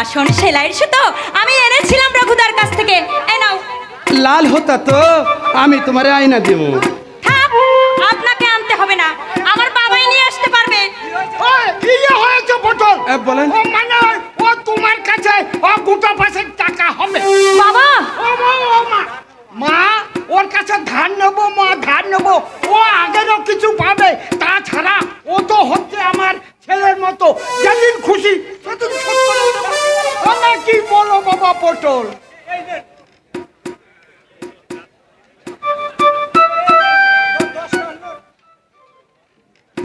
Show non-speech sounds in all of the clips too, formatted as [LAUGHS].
আসন সেলাইয়ের সুতো আমি এনেছিলাম প্রভুদার কাছ থেকে। এ নাও। লাল হতা তো, আমি তোমারে আয়না দেবো।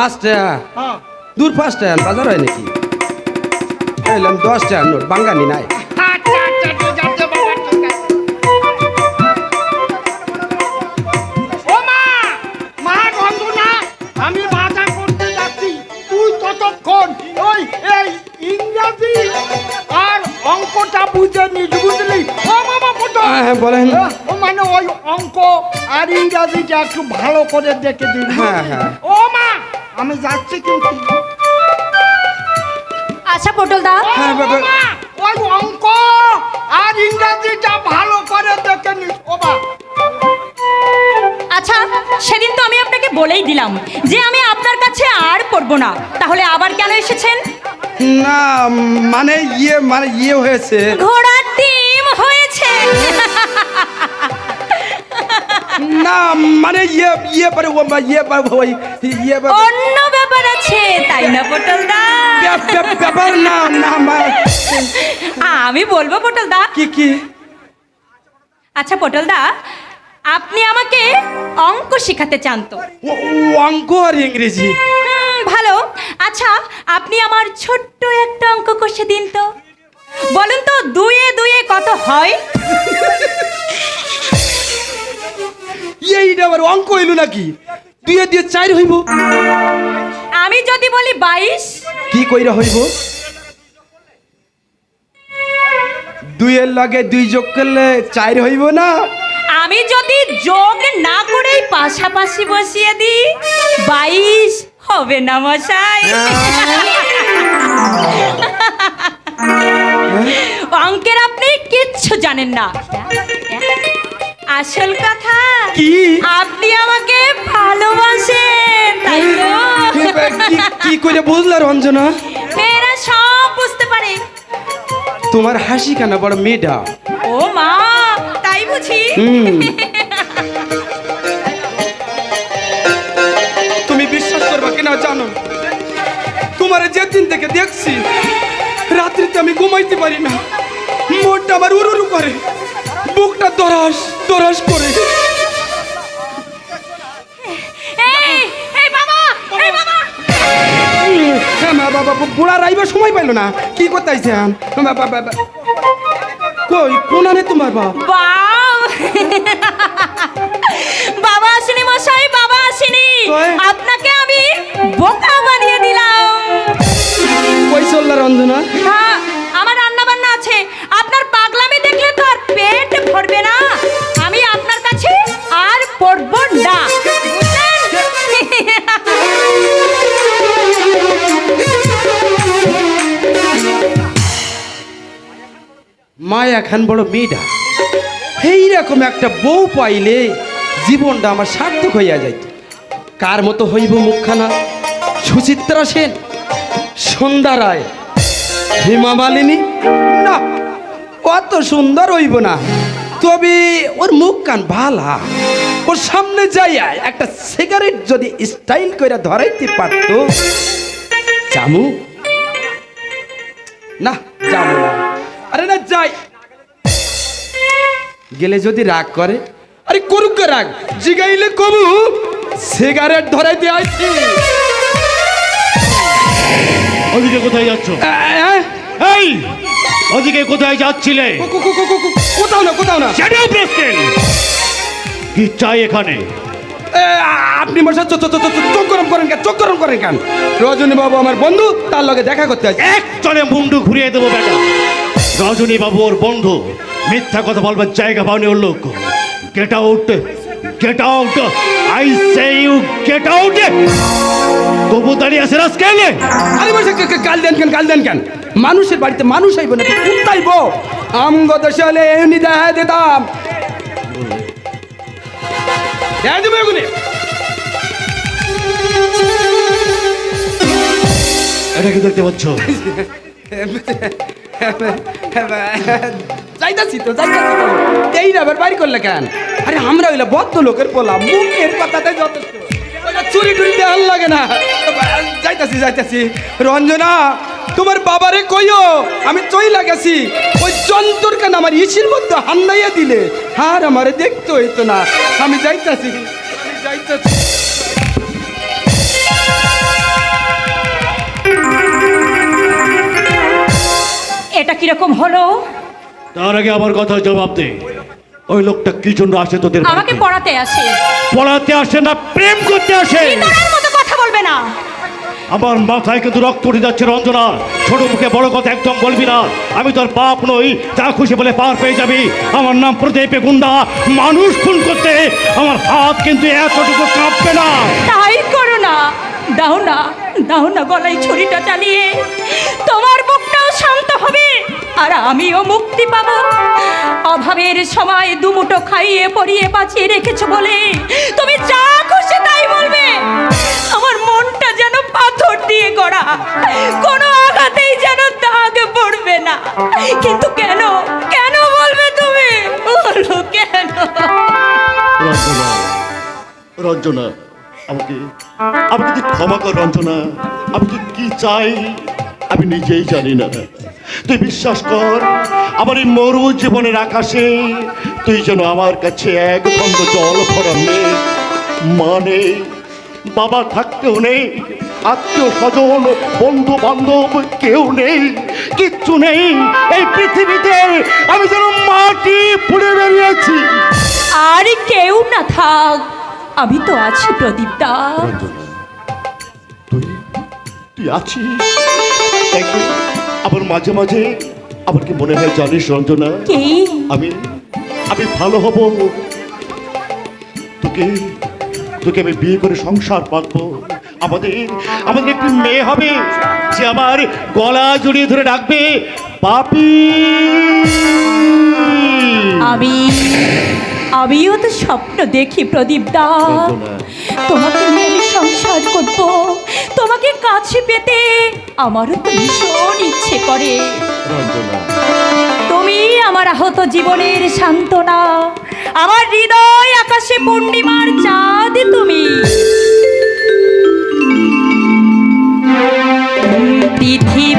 পাঁচ টাকা হ্যাঁ। দূর পাঁচ টাকা বাজার হয় নাকি? এলাম দশ টাকা নোট বাঙ্গানি নাই। অঙ্কটা বুঝে বুঝলি? ও মামা পটল হ্যাঁ বলেন। ও মানে ওই অঙ্ক আর ইংরাজিটা একটু ভালো করে দেখে দিন হ্যাঁ, হ্যাঁ। ও মা আমি যাচ্ছি কিন্তু। আচ্ছা পটল দা হ্যাঁ, বাবা। ওই অঙ্ক আর ইংরাজিটা ভালো করে দেখে নিস মা আচ্ছা সেদিন তো আমি আপনাকে বলেই দিলাম যে আমি আপনার কাছে আর পড়ব না। তাহলে আবার কেন এসেছেন? না মানে ইয়ে মানে ইয়ে হয়েছে। ঘোড়ার ডিম হয়েছে। মানে ইয়ে ইয়ে পারে ও মা, ইয়ে পারে ওই ইয়ে অন্য ব্যাপার আছে তাই না পটল দা ব্যাপ- ব্যাপ- ব্যাপার না না মা- আমি বলব পটল দা কি কি আচ্ছা পটল দা আপনি আমাকে অঙ্ক শেখাতে চান তো অঙ্ক আর ইংরেজি ভালো আচ্ছা আপনি আমার ছোট্ট একটা অঙ্ক কষে দিন তো বলুন তো দুয়ে দুয়ে কত হয় এইটা আবার অঙ্ক হইল নাকি? দুয়ে দিয়ে চার হইব। আমি যদি বলি বাইশ। কি কইরা হইব? দুইয়ের লগে দুই যোগ করলে চার হইব না? আমি যদি যোগ না করেই পাশাপাশি বসিয়ে দিই বাইশ হবে না মশাই। অঙ্কের আপনি কিচ্ছু জানেন না। আসল কথা? কি? আপনি আমাকে ভালোবাসেন তাই তো? কি- করে বুঝলা রঞ্জনা? মেয়েরা সব বুঝতে পারে। তোমার হাসি কেন বড় মেয়েটা। ও মা তাই বুঝি। [LAUGHS] তুমি বিশ্বাস করবা কিনা জানো? তোমার যেদিন থেকে দেখছি রাত্রিতে আমি ঘুমাইতে পারি না। মনটা আমার উরুরু করে। বুকটা দরাস দরাস করে। হ্যাঁ বাবা বুড়া রাইবার সময় পাইলো না। কি করতে আইছে কই কোন আনে তোমার বাপ? বাউ বাবা আসেনি মশাই বাবা আসেনি। আপনাকে আমি বোকা বানিয়ে দিলাম। কই চললা রঞ্জনা? হ্যাঁ। মায়া খান বড় মেয়েটা। এইরকম একটা বউ পাইলে জীবনটা আমার সার্থক হইয়া যাইত। কার মতো হইব মুখখানা? সুচিত্রা সেন, সন্ধ্যা রায়, হেমা মালিনী? না, অত সুন্দর হইব না। তবে ওর মুখ কান ভালা। ওর সামনে যাইয়া একটা সিগারেট যদি স্টাইল করে ধরাইতে পারতো। জামু না না। আরে না, যাই। গেলে যদি রাগ করে আরে করুক রাগ? জিগাইলে কবু সিগারেট ধরাইতে আইছি। ওদিকে কোথায় যাচ্ছ? এই ওদিকে কোথায় যাচ্ছিলে? কোথাও না কোথাও না। Up, rascal! কি চাই এখানে? এ, আপনি মশা চোখ চোখ- গরম করেন কেন? চোখ গরম করেন কেন? রজনী বাবু আমার বন্ধু তার লগে দেখা করতে আছে এক চলে মুন্ডু ঘুরিয়ে দেবো বেটা। রজনী বাবু ওর বন্ধু। মিথ্যা কথা বলবার জায়গা পাওনি ওর লোক। Get out get out I say you get out তবু দাঁড়িয়ে আছে রাজকেলে আরে বসে গাল দেন কেন গাল দেন কেন? মানুষের বাড়িতে মানুষ আইব না কুত্তাইব আমগো দেশে হলে এমনি দেখা দিতাম। দেখা দেবো এগুলি এটা কি দেখতে পাচ্ছ? [LAUGHS] যাইতাছি তো যাইতাছি তো। এই রাবার বাড়ি করলে কেন? আরে আমরা হইলে বদ্ধ লোকের পোলা, মুখের কথাতে যথেষ্ট। চুরি টুরি দেওয়ার লাগে না। যাইতাছি যাইতাছি। রঞ্জনা, তোমার বাবারে কইও, আমি চই লাগাছি ওই যন্ত্র কেন আমার ইসির মধ্যে হান্নাইয়া দিলে। আর আমারে দেখতে হইতো না। আমি যাইতাছি যাইতাছি। এটা কীরকম হলো? তার আগে আমার কথা জবাব দে। ওই লোকটা কি জন্য আসে তোদের আমাকে পড়াতে আসে। পড়াতে আসে না প্রেম করতে আসে। মতো কথা বলবে না? আমার মাথায় কিন্তু রক্ত উঠে যাচ্ছে রঞ্জনা। ছোট মুখে বড় কথা একদম বলবি না। আমি তোর বাপ নই যা খুশি বলে পার পেয়ে যাবি। আমার নাম প্রদীপে গুন্ডা। মানুষ খুন করতে আমার হাত কিন্তু এতটুকু কাঁপবে না। তাই করো না। দাও না দাও না গলায় ছুরিটা চালিয়ে। তোমার বুকটাও শান্ত হবে। আর আমিও মুক্তি পাবো। অভাবের সময় দুমুটো খাইয়ে পরিয়ে বাঁচিয়ে রেখেছো বলে তুমি যা খুশি তাই বলবে। আমার মনটা যেন পাথর দিয়ে গড়া। কোনো আঘাতেই যেন দাগ পড়বে না। কিন্তু কেন? কেন বলবে তুমি? বলো কেন? রঞ্জনা রঞ্জনা, আমাকে আমাকে ক্ষমা কর রঞ্জনা আমি কি কি চাই আমি নিজেই জানি না। তুই বিশ্বাস কর আমার এই মরু জীবনের আকাশে তুই যেন আমার কাছে এক খন্ড জল ভরা মেঘ মানে বাবা থাকতেও নেই আত্মীয় স্বজন বন্ধু বান্ধব কেউ নেই কিচ্ছু নেই। এই পৃথিবীতে আমি যেন মাটি পুড়ে বেরিয়েছি। আর কেউ না থাক আমি তো আছি প্রদীপ দা। তুই তুই আছিস? আবার মাঝে মাঝে আমার কি মনে হয় জানিস রঞ্জনা? কি? আমি আমি ভালো হব। তোকে তোকে আমি বিয়ে করে সংসার পাতবো আমাদের আমাদের একটি মেয়ে হবে যে আমার গলা জড়িয়ে ধরে ডাকবে পাপি আমি আমিও তো স্বপ্ন দেখি প্রদীপ দা। তোমাকে নিয়ে আমি সংসার করব। তোমাকে কাছে পেতে আমারও তো ভীষণ ইচ্ছে করে। তুমি আমার আহত জীবনের সান্ত্বনা আমার হৃদয় আকাশে পূর্ণিমার চাঁদ তুমি। পৃথিবীতে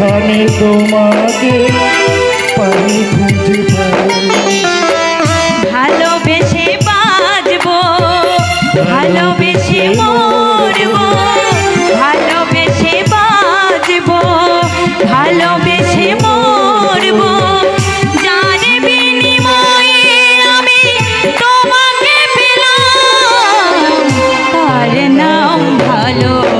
যেখানে তোমাকে পারি খুঁজে ভালোবেসে বাজব ভালোবেসে মরব ভালোবেসে বাজব ভালোবেসে মরব Hello.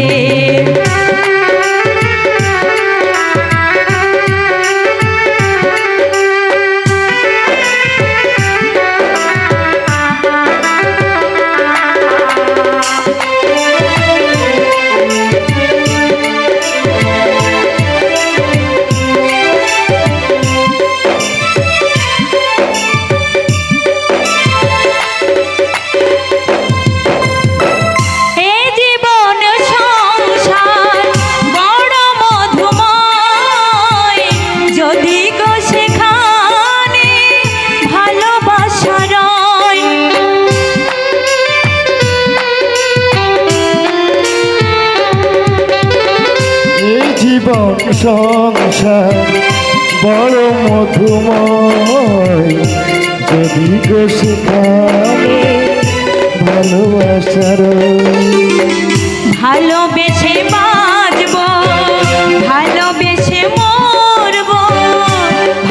সংসার বড় মধুময় যদি গো সেখানে ভালোবাসার ভালোবেসে বাজব ভালোবেসে মরব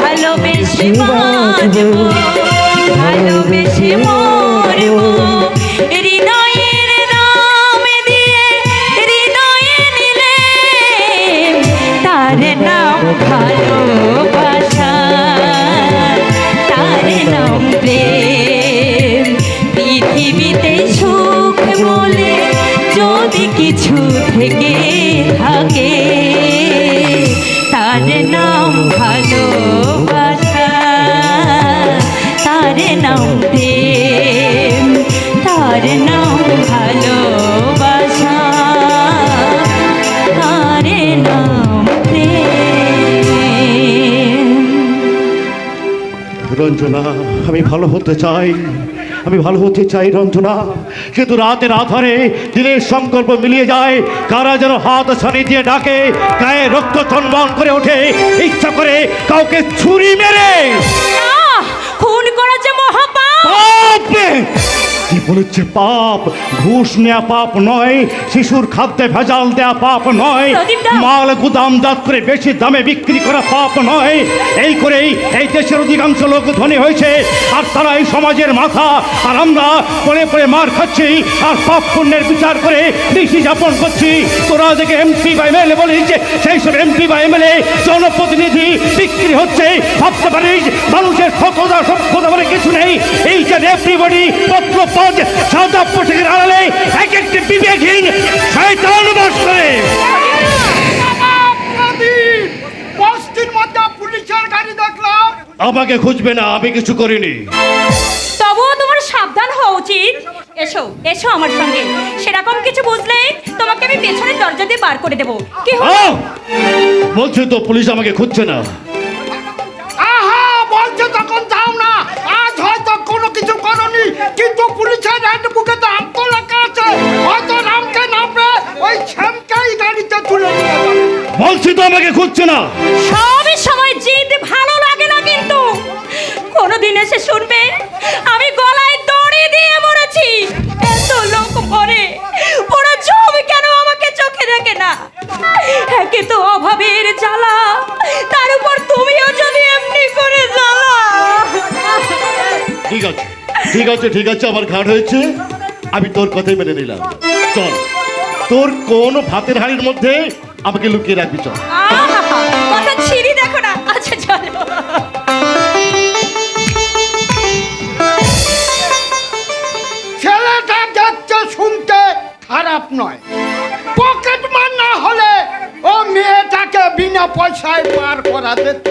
ভালোবেসে বাজব ভালোবেসে মরব। রঞ্জনা আমি ভালো হতে চাই। আমি ভালো হতে চাই রঞ্জনা। কিন্তু রাতের আধারে দিনের সংকল্প মিলিয়ে যায়। কারা যেন হাত ছানি দিয়ে ডাকে গায়ে রক্ত চন্বন করে ওঠে। ইচ্ছা করে কাউকে ছুরি মেরে! খুন করা যে মহাপাপ কি বলেছে পাপ? ঘুষ নেওয়া পাপ নয় শিশুর খাদ্যে ভেজাল দেয়া পাপ নয়! মাল গুদামজাত করে বেশি দামে বিক্রি করা পাপ নয়। এই করেই এই দেশের অধিকাংশ লোক ধনী হয়েছে আর তারা এই সমাজের মাথা আর আমরা পড়ে পড়ে মার খাচ্ছি আর পাপ পুণ্যের বিচার করে বেশি যাপন করছি। তোরা দেখে এমপি বা এমএলএ বলিস যে সেই সব এমপি বা এমএলএ জনপ্রতিনিধি বিক্রি হচ্ছে। ভাবতে পারিস মানুষের সততা সভ্যতা বলে কিছু নেই। এই যে এভরিবডি পত্র পদ সাদা পোশাকের আড়ালে এক একটি বিবেকহীন শয়তান বাস করে। আমাকে খুঁজবে না আমি কিছু করিনি। তবুও তোমার সাবধান হওয়া উচিত। এসো এসো আমার সঙ্গে। সেরকম কিছু বুঝলে তোমাকে আমি পেছনের দরজা দিয়ে বার করে দেবো। কি আহ! তো পুলিশ আমাকে খুঁজছে না। পুলিশের বুকে তো আত্ম লেখা আছে। হয়তো রামকে নামবে ওই শ্যামকেই গাড়িতে তুলে নিয়ে যাবে বলছি তো আমাকে খুঁজছে না। সবই সময় জিদ ভালো লাগে না কিন্তু। কোনোদিন এসে শুনবে আমি গলায় দড়ি দিয়ে মরেছি। ঠিক আছে ঠিক আছে আমার ঘাট হয়েছে। আমি তোর কথাই মেনে নিলাম। চল। তোর কোন ভাতের হাড়ির মধ্যে আমাকে লুকিয়ে রাখবি চল। ছিঁড়ি দেখো না। আচ্ছা চলো। ছেলেটা দেখতে শুনতে খারাপ নয়। পকেট মার না হলে ও মেয়েটাকে বিনা পয়সায় পার করা যেত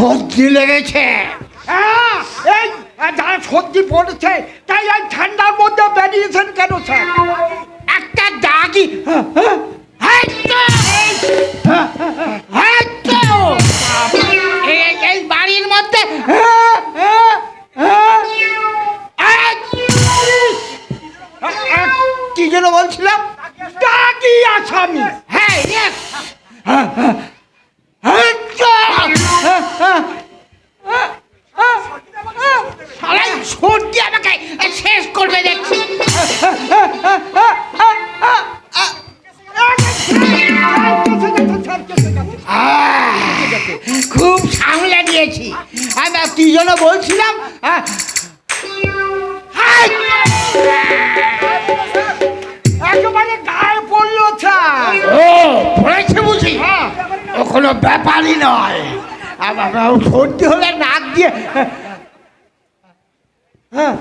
সর্দি লেগেছে। হ্যাঁ এই যারা সর্দি পড়েছে তাই এই ঠান্ডার মধ্যে বেরিয়েছেন কেন স্যার? একটা দাগি সামলে দিয়েছি। আমি কি জন্য বলছিলাম আহ, হাই! একেবারে গায়ে পড়ল স্যার ও পড়েছে বুঝি? ও কোনো ব্যাপারই নয়। আবার সর্দি হলে নাক দিয়ে হ্যাঁ। হ্যাঁ।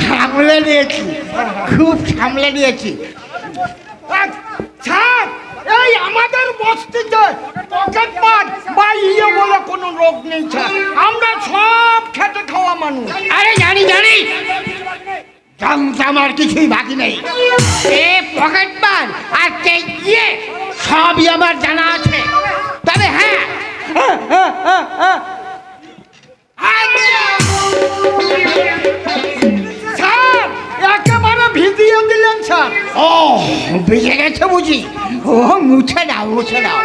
সামলে নিয়েছি। খুব সামলে নিয়েছি। স্যার এই আমাদের বস্তিতে পকেট মার বা ইয়ে বলে কোনো রোগ নেই স্যার আমরা সব খেটে খাওয়া মানুষ। আরে জানি জানি। জানতে আমার কিছুই বাকি নেই। এ পকেট মার আর কে ইয়ে সবই আমার জানা আছে। তবে হ্যাঁ। স্যার একেবারে ভিজিয়ে দিলেন স্যার। ও ভিজে গেছে বুঝি। ও মুছে দাও মুছে দাও।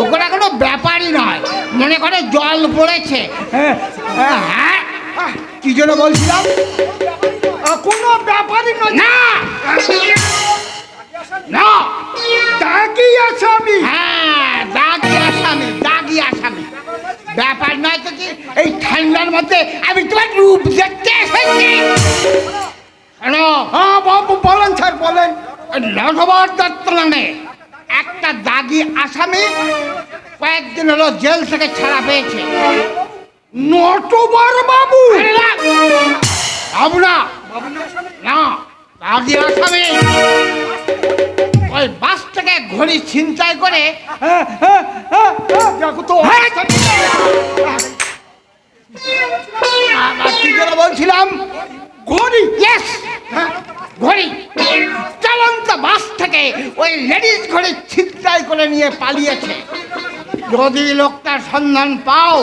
ওগুলো কোনো ব্যাপারই নয়। মনে করে জল পড়েছে। হ্যাঁ, হ্যাঁ, কি জন্য বলছিলাম? কোনো পেয়েছে নটবর বাবু। বাবু না না দাগি আসামি ওই বাস থেকে ঘড়ি ছিনতাই করে বলছিলাম? ঘড়ি। ইয়েস ঘড়ি। চলন্ত বাস থেকে ওই লেডিস ঘড়ি ছিনতাই করে নিয়ে পালিয়েছে। যদি লোকটার সন্ধান পাও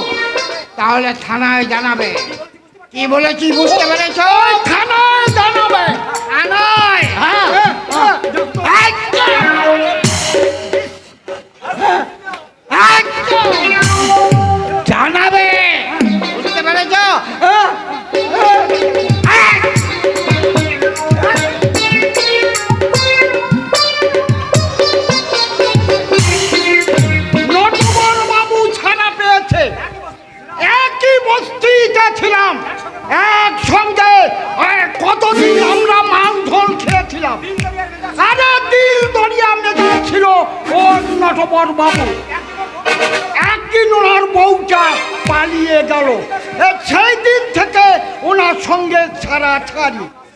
তাহলে থানায় জানাবে। কি বলেছি বুঝতে পেরেছ? থানায় জানাবে। থানায় হ্যাঁ। জানাবে। Wade